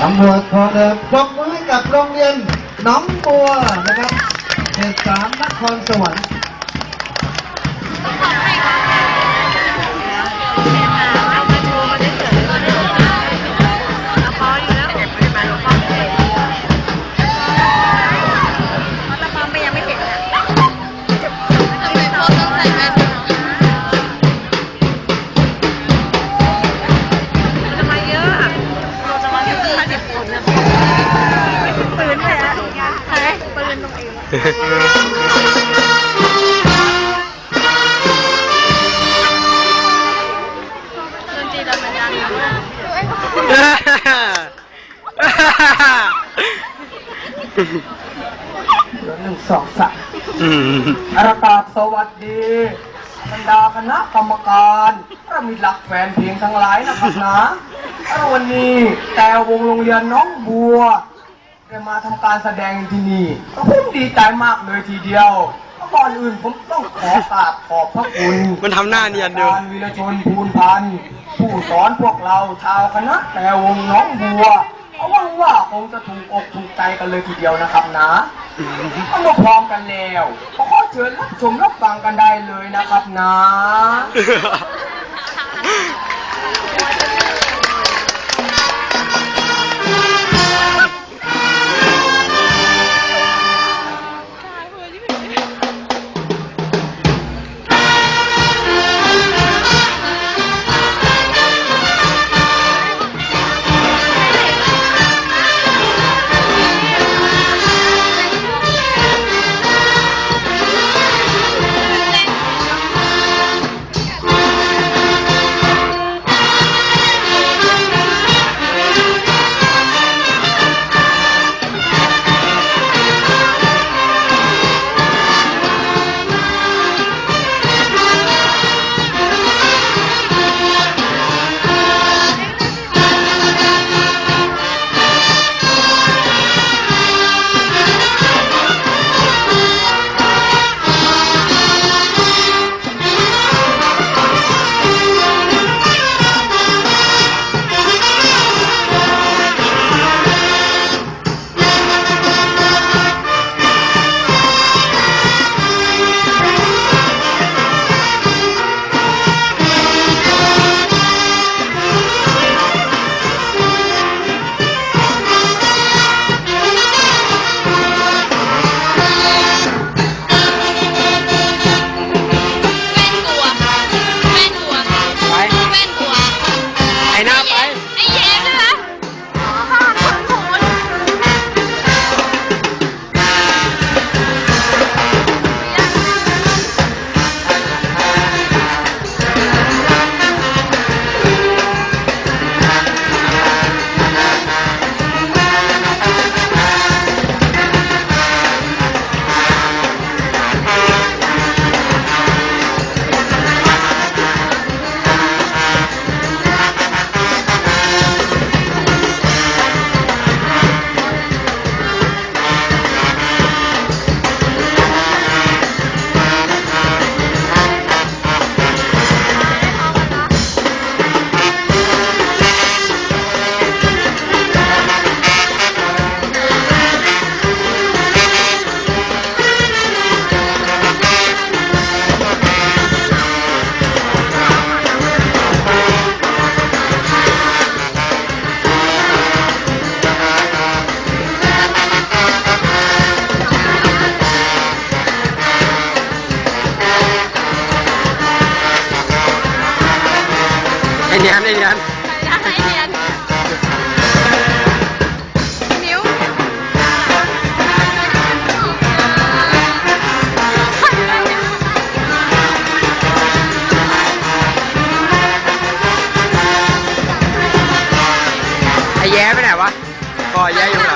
น้องบัวทอเดิมปรบมือให้กับโรงเรียนหน้องบัวนะครับเขตสามนครสวรรค์ามอืมอากาศสวัสดีบรรดาคณะกรรมการและมีหลักแฟนเพลงทั้งหลายนะครับนะวันนี้แต่วงโรงเรียนน้องบัวได้มาทำการแสดงที่นี่ก็ผมดีใจมากเลยทีเดียวก่อนอื่นผมต้องขอกราบขอบพระคุณ มันทำหน้าเนียนเดียวอาจารวีรชนภูนพันธ์ผู้สอนพวกเราชาวคณะแต่วงน้องบัว เอาหวังว่าคงจะถูกอกถูกใจกันเลยทีเดียวนะครับนะเอามาพร้อมกันแล้วก็ขอเชิญรับชมรับฟังกันได้เลยนะครับนะ ไอ้เนียนไอ้เนียนไอ้แย้ไปไหนวะก็แย้อยู่หลัง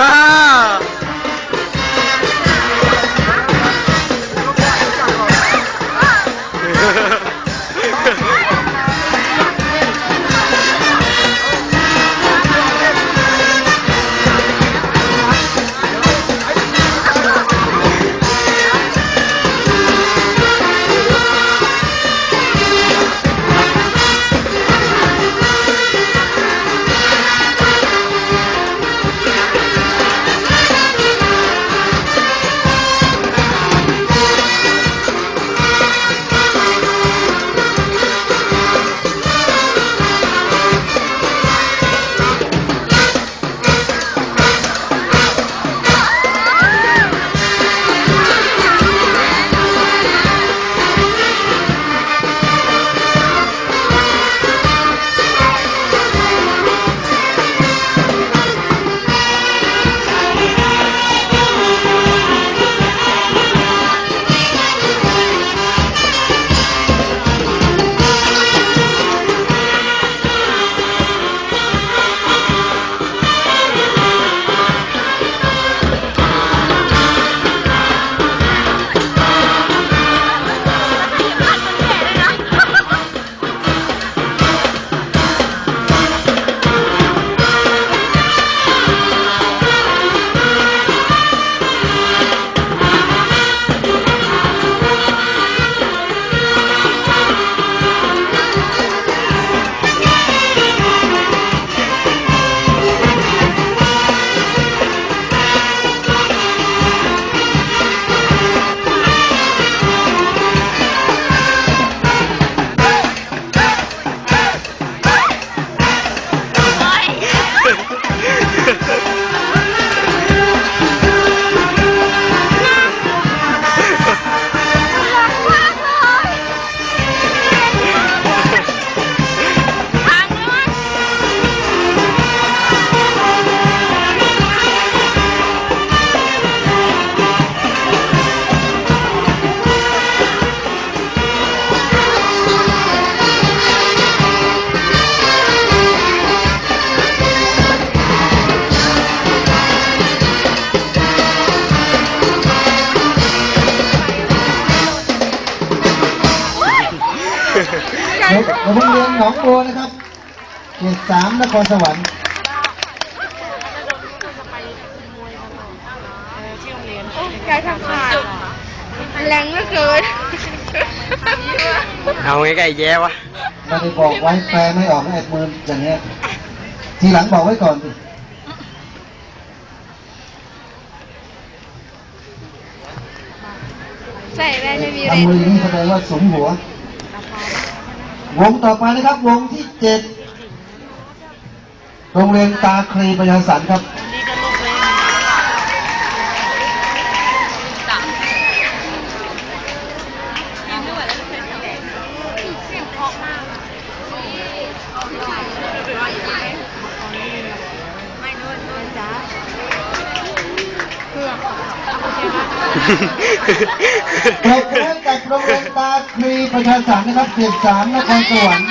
Ah! สามนครสวรรค์ยายทำขาดแรงเหลือเกินเอาไงกับไอ้แย่วะไม่ได้บอกไว้แปลไม่ออกนะแอบมืออย่างเงี้ย ทีหลังบอกไว้ก่อนสิใส่แว่นไม่มีเลทำนมืออย่างนี้แสดงว่าสูงหัว วงต่อไปนะครับ วงที่เจ็ด โรงเรียนตาคลีประชาสรรค์ครับเราจะได้จากโรงเรียนตาคลีประชาสรรค์นะครับเขตสามนครสวรรค์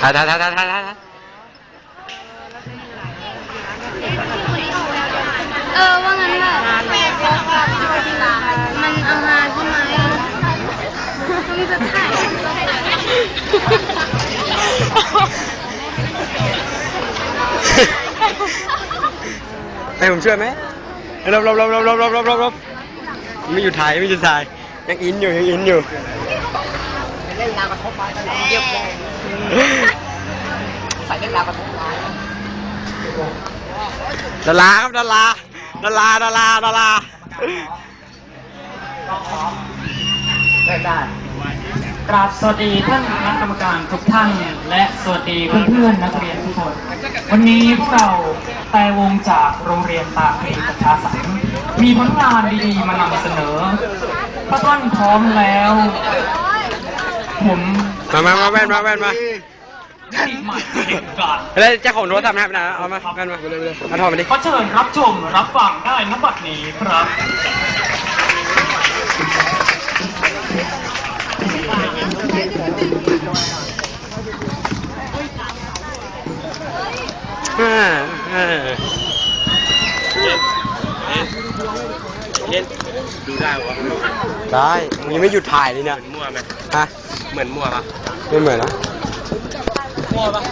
ถ่ายถ่ายถ่ายถ่ายถ่ายถ่าเออว่างั้นแบบมันเอามาใช่ไหมมันจะถ่ายให้ผมช่วยไหมรบรบรบรบรบรบรบรบรบไม่อยู่ถ่ายไม่อยู่ถ่ายยังอินอยู่ยังอินอยู่ เล่นลากระทบไม้กันเยี่ยมเลยใส่เล่นลากระทบไม้ดาราครับดาราดาราดาราดารากราบสวัสดีท่านคณะกรรมการทุกท่านและสวัสดีเพื่อนๆนักเรียนทุกคน วันนี้พวกเราแต่วงจากโรงเรียนตาคลีประชาสันมีผลงานดีๆมานำเสนอถ้าท่านพร้อมแล้ว มามามาแว่นมาแว่นมาไแล้วเจ้าของโทรศัพท์นะครับนะเอามาแว่นมาไปเลยไปเลยเอาทอมาดิขอเชิญรับชมรับฟังได้นบัดนี้ครับอ่าอ่า เล่นดูได้วะได้มึงยังไม่หยุดถ่ายเลยเนี่ยเหมือนมั่วไหมฮะเหมือนมั่วปะไม่เหมือนนะมั่วปะ